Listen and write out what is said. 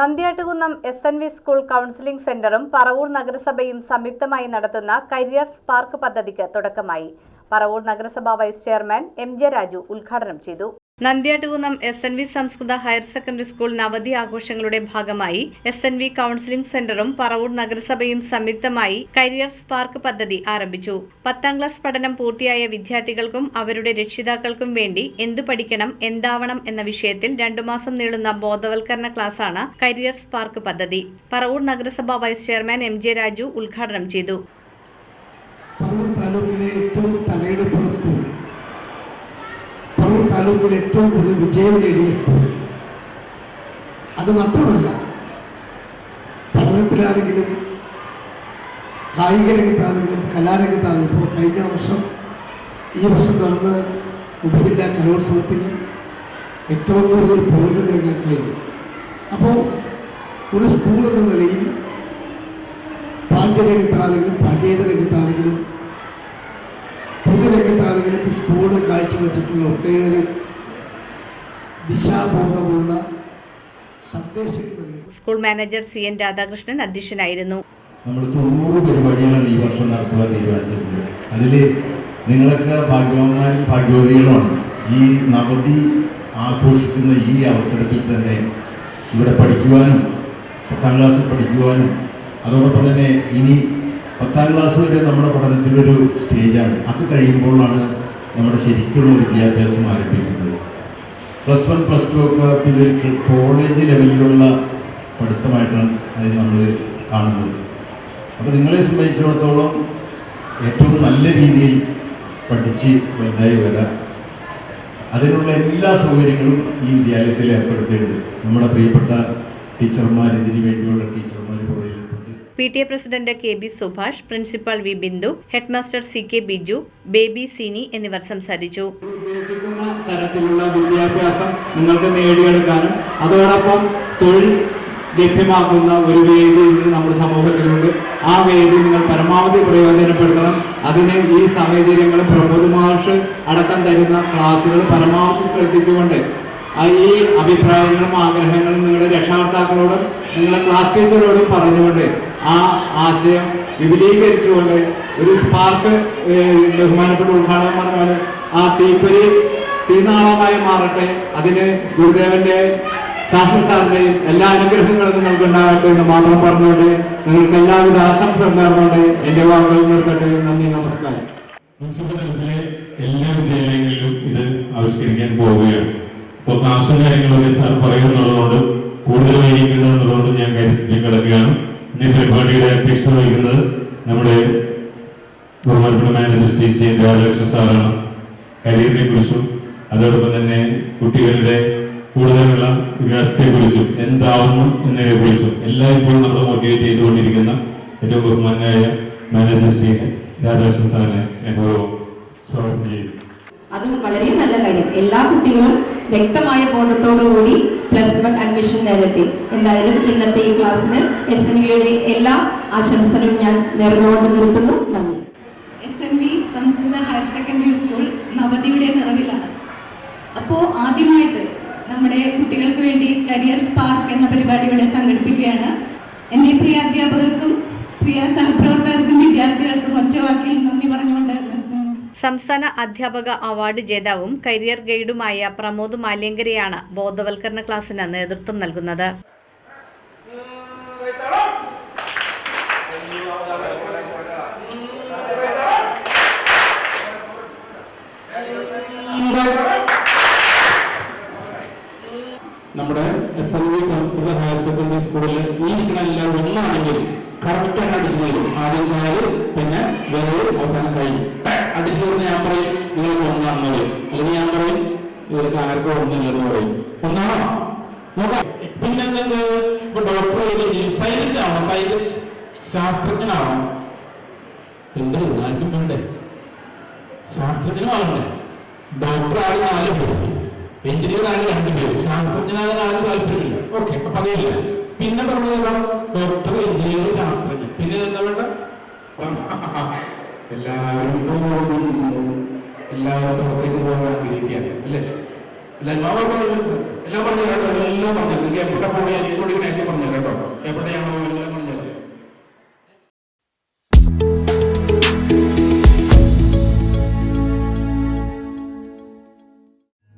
Nandiyattukunnam S N V school counselling സെന്ററും പറവൂർ നഗരസഭയും സംയുക്തമായി നടത്തുന്ന കരിയർ സ്പാർക്ക് പദ്ധതിക്ക് തുടക്കമായി. പറവൂർ നഗരസഭ vice chairman M J Raju ഉദ്ഘാടനം ചെയ്തു. നന്ദിയാട്ടുകുന്നം എസ് എൻ വി സംസ്കൃത ഹയർ സെക്കൻഡറി സ്കൂൾ നവതി ആഘോഷങ്ങളുടെ ഭാഗമായി എസ് എൻ വി കൌൺസിലിംഗ് സെന്ററും പറവൂർ നഗരസഭയും സംയുക്തമായി കരിയർ സ്പാർക്ക് പദ്ധതി ആരംഭിച്ചു. പത്താം ക്ലാസ് പഠനം പൂർത്തിയായ വിദ്യാർത്ഥികൾക്കും അവരുടെ രക്ഷിതാക്കൾക്കും വേണ്ടി എന്തു പഠിക്കണം എന്താവണം എന്ന വിഷയത്തിൽ രണ്ടു മാസം നീളുന്ന ബോധവൽക്കരണ ക്ലാസാണ് കരിയർ സ്പാർക്ക് പദ്ധതി. പറവൂർ നഗരസഭാ vice chairman M J Raju ഉദ്ഘാടനം ചെയ്തു. പറവൂർ താലൂക്കിലെ ഏറ്റവും തലയെടുപ്പുള്ള സ്കൂൾ. പറവൂർ താലൂക്കിലെ ഏറ്റവും കൂടുതൽ വിജയം നേടിയ സ്കൂൾ. അത് മാത്രമല്ല പഠനത്തിലാണെങ്കിലും കായിക രംഗത്താണെങ്കിലും കലാരംഗത്താണെങ്കിലും ഇപ്പോൾ കഴിഞ്ഞ വർഷം ഈ വർഷം നടന്ന ഉപജില്ലാ കലോത്സവത്തിൽ ഏറ്റവും കൂടുതൽ പോയിന്റ് നേടാൻ കഴിഞ്ഞു. അപ്പോൾ ഒരു സ്കൂൾ എന്ന നിലയിൽ പാഠ്യരംഗത്താണെങ്കിലും പാഠ്യേതര രംഗത്താണെങ്കിലും ഈ സ്കൂൾ കാഴ്ചവെച്ചിട്ടുള്ള ഒട്ടേറെ ദിശാബോധമുള്ള സന്ദേശങ്ങൾ school manager C N Radhakrishnan അധ്യക്ഷനായിരുന്നു. നമ്മൾ തൊണ്ണൂറ് പരിപാടികളാണ് ഈ വർഷം നടത്തുവാൻ തീരുമാനിച്ചിട്ടുണ്ട് അതിൽ നിങ്ങളൊക്കെ ഭാഗ്യവാന്മാരും ഭാഗ്യവതികളുമാണ്. ഈ നവതി ആഘോഷിക്കുന്ന ഈ അവസരത്തിൽ തന്നെ ഇവിടെ പഠിക്കുവാനും പത്താം ക്ലാസ്സിൽ പഠിക്കുവാനും അതോടൊപ്പം തന്നെ ഇനി പത്താം ക്ലാസ് വരെ നമ്മുടെ പഠനത്തിന്റെ ഒരു സ്റ്റേജാണ്. അത് കഴിയുമ്പോഴാണ് നമ്മുടെ ശരിക്കുള്ള വിദ്യാഭ്യാസം ആരംഭിക്കുന്നത്. പ്ലസ് വൺ പ്ലസ് ടു ഒക്കെ പിന്നെ കോളേജ് ലെവലിലുള്ള പഠിത്തമായിട്ടാണ് അത് നമ്മൾ കാണുന്നത്. അപ്പോൾ നിങ്ങളെ സംബന്ധിച്ചിടത്തോളം ഏറ്റവും നല്ല രീതിയിൽ പഠിച്ച് വലുതായി വരാം. അതിനുള്ള എല്ലാ സൗകര്യങ്ങളും ഈ വിദ്യാലയത്തിൽ ഏർപ്പെടുത്തിയിട്ടുണ്ട്. നമ്മുടെ പ്രിയപ്പെട്ട ടീച്ചർമാർ ഇതിനു വേണ്ടിയുള്ള ടീച്ചർമാർ പുറകിലുണ്ട് P T A president K B Subhash principal V Bindu headmaster C K Biju Baby Seeni എന്നിവർ സംസാരിച്ചു. തരത്തിലുള്ള വിദ്യാഭ്യാസം നിങ്ങൾക്ക് നേടിയെടുക്കാനും അതോടൊപ്പം തൊഴിൽ ലഭ്യമാക്കുന്ന ഒരു വേദി ഇന്ന് നമ്മുടെ സമൂഹത്തിലുണ്ട്. ആ വേദി നിങ്ങൾ പരമാവധി പ്രയോജനപ്പെടുത്തണം. അതിന് ഈ സാഹചര്യങ്ങൾ പ്രബോധമാഷ് മാഷ് അടക്കം തരുന്ന ക്ലാസ്സുകൾ പരമാവധി ശ്രദ്ധിച്ചുകൊണ്ട് ഈ അഭിപ്രായങ്ങളും ആഗ്രഹങ്ങളും നിങ്ങളുടെ രക്ഷാകർത്താക്കളോടും നിങ്ങളുടെ ക്ലാസ് ടീച്ചറോടും പറഞ്ഞുകൊണ്ട് ആ ആശയം വിപുലീകരിച്ചുകൊണ്ട് ഒരു സ്പാർക്ക് ബഹുമാനപ്പെട്ട ഉദ്ഘാടനം പറഞ്ഞാൽ ആ തീപ്പൊരി തീനാളമായി മാറട്ടെ. അതിന് ഗുരുദേവന്റെ ശാസ്ത്ര സാറിന്റെയും എല്ലാ അനുഗ്രഹങ്ങളും നിങ്ങൾക്ക് ഉണ്ടാകട്ടെ എന്ന് മാത്രം പറഞ്ഞുകൊണ്ട് നിങ്ങൾക്ക് എല്ലാവിധ ആശംസകൾ നേർന്നുകൊണ്ട് എന്റെ വാക്കുകൾ നിർത്തട്ടെ. നന്ദി നമസ്കാരം. മുനിസിപ്പൽ എല്ലാ വിദ്യാലയങ്ങളിലും ഇത് ആവിഷ്കരിക്കാൻ പോവുകയാണ്. ഇപ്പോൾ ക്ലാസ്സും കാര്യങ്ങളൊക്കെ സാർ പറയുന്നുള്ളതുകൊണ്ട് കൂടുതൽ വൈകിക്കുന്നുള്ളതുകൊണ്ട് ഞാൻ കാര്യത്തിലേക്ക് കിടക്കുകയാണ്. ഈ പരിപാടിയുടെ അധ്യക്ഷത വഹിക്കുന്നത് നമ്മുടെ ബഹുമാനപ്പെട്ട മാനേജർ സി സി രാധാകൃഷ്ണ സാറാണ്. കരിയറിനെ കുറിച്ചും അതോടൊപ്പം തന്നെ കുട്ടികളുടെ കൂടുതലുള്ള വികാസത്തെ കുറിച്ചും എന്താവുന്നു എന്നതിനെ കുറിച്ചും എല്ലായ്പ്പോഴും നമ്മൾ മോട്ടിവേറ്റ് ചെയ്തുകൊണ്ടിരിക്കുന്ന ഏറ്റവും ബഹുമാനായ മാനേജർ ശ്രീ രാധാകൃഷ്ണൻ സാറിനെ സ്നേഹപൂർവം സ്വാഗതം ചെയ്യുന്നു. അതും വളരെ നല്ല കാര്യം. എല്ലാ കുട്ടികളും വ്യക്തമായ ബോധത്തോടുകൂടി പ്ലസ് വൺ അഡ്മിഷൻ നേടട്ടെ എന്തായാലും ഇന്നത്തെ ഈ ക്ലാസ്സിന് എസ് എൻ വിയുടെ എല്ലാ ആശംസകളും ഞാൻ നേർന്നുകൊണ്ട് നിർത്തുന്നു. നന്ദി. S N V Samskrita higher secondary school നവതിയുടെ നിറവിലാണ്. അപ്പോൾ ആദ്യമായിട്ട് നമ്മുടെ കുട്ടികൾക്ക് വേണ്ടി കരിയർ സ്പാർക്ക് എന്ന പരിപാടി ഇവിടെ സംഘടിപ്പിക്കുകയാണ്. എന്റെ പ്രിയ അധ്യാപകർക്കും പ്രിയ സഹപ്രവർത്തകർക്കും വിദ്യാർത്ഥികൾക്കും ഒറ്റ വാക്കിൽ നന്ദി പറഞ്ഞുകൊണ്ട് നിർത്തുന്നു സംസ്ഥാന അധ്യാപക അവാർഡ് ജേതാവും കരിയർ ഗൈഡുമായ പ്രമോദ് മാല്യങ്കരെയാണ് ബോധവൽക്കരണ ക്ലാസ്സിന് നേതൃത്വം നൽകുന്നത്. നമ്മുടെ S N V Samskrita higher secondary സ്കൂളിൽ ഈ എല്ലാവരും ഒന്നാണെങ്കിൽ കറക്റ്റായിട്ട് അടിച്ചു തീരും. ആദ്യം കാൽ പിന്നെ വേറെ അവസാനം കഴിയും അടിച്ചു തീർന്ന് ഞാൻ പറയും നിങ്ങൾക്ക് ഒന്നാണെന്ന് പറയും അല്ലെങ്കിൽ ഞാൻ പറയും ഇവർക്ക് ആർക്കും ഒന്നില്ലെന്ന് പറയും ഒന്നാണോ നോക്കാം. പിന്നെ എന്തെങ്കിലും ഇപ്പൊ ഡോക്ടർ സയന്റിസ്റ്റ് ആണോ? സയന്റിസ്റ്റ് ശാസ്ത്രജ്ഞനാണോ? എന്താ? ആർക്കും വേണ്ടേ? ശാസ്ത്രജ്ഞനുമാകണ്ടേ? ഡോക്ടർ ആകെ നാല് പേര്. എഞ്ചിനീയർ ആകെ രണ്ട് പേര്. ശാസ്ത്രജ്ഞനാകാൻ ആരും താല്പര്യമില്ല. ഓക്കെ അപ്പൊ അതില്ല പിന്നെ പറഞ്ഞത് ഡോക്ടർ പിന്നെ എന്താ വേണ്ട എല്ലാവരും പോകുന്നു എല്ലാവരും പുറത്തേക്ക് പോകാൻ ആഗ്രഹിക്കുകയാണ്. അല്ലേ? എല്ലാവരും പറഞ്ഞു എല്ലാം പറഞ്ഞു കേട്ടോ. എല്ലാം പറഞ്ഞു നിങ്ങൾക്ക് എവിടെ പോകണേ എനിക്ക് കൊടുക്കണേ എനിക്ക്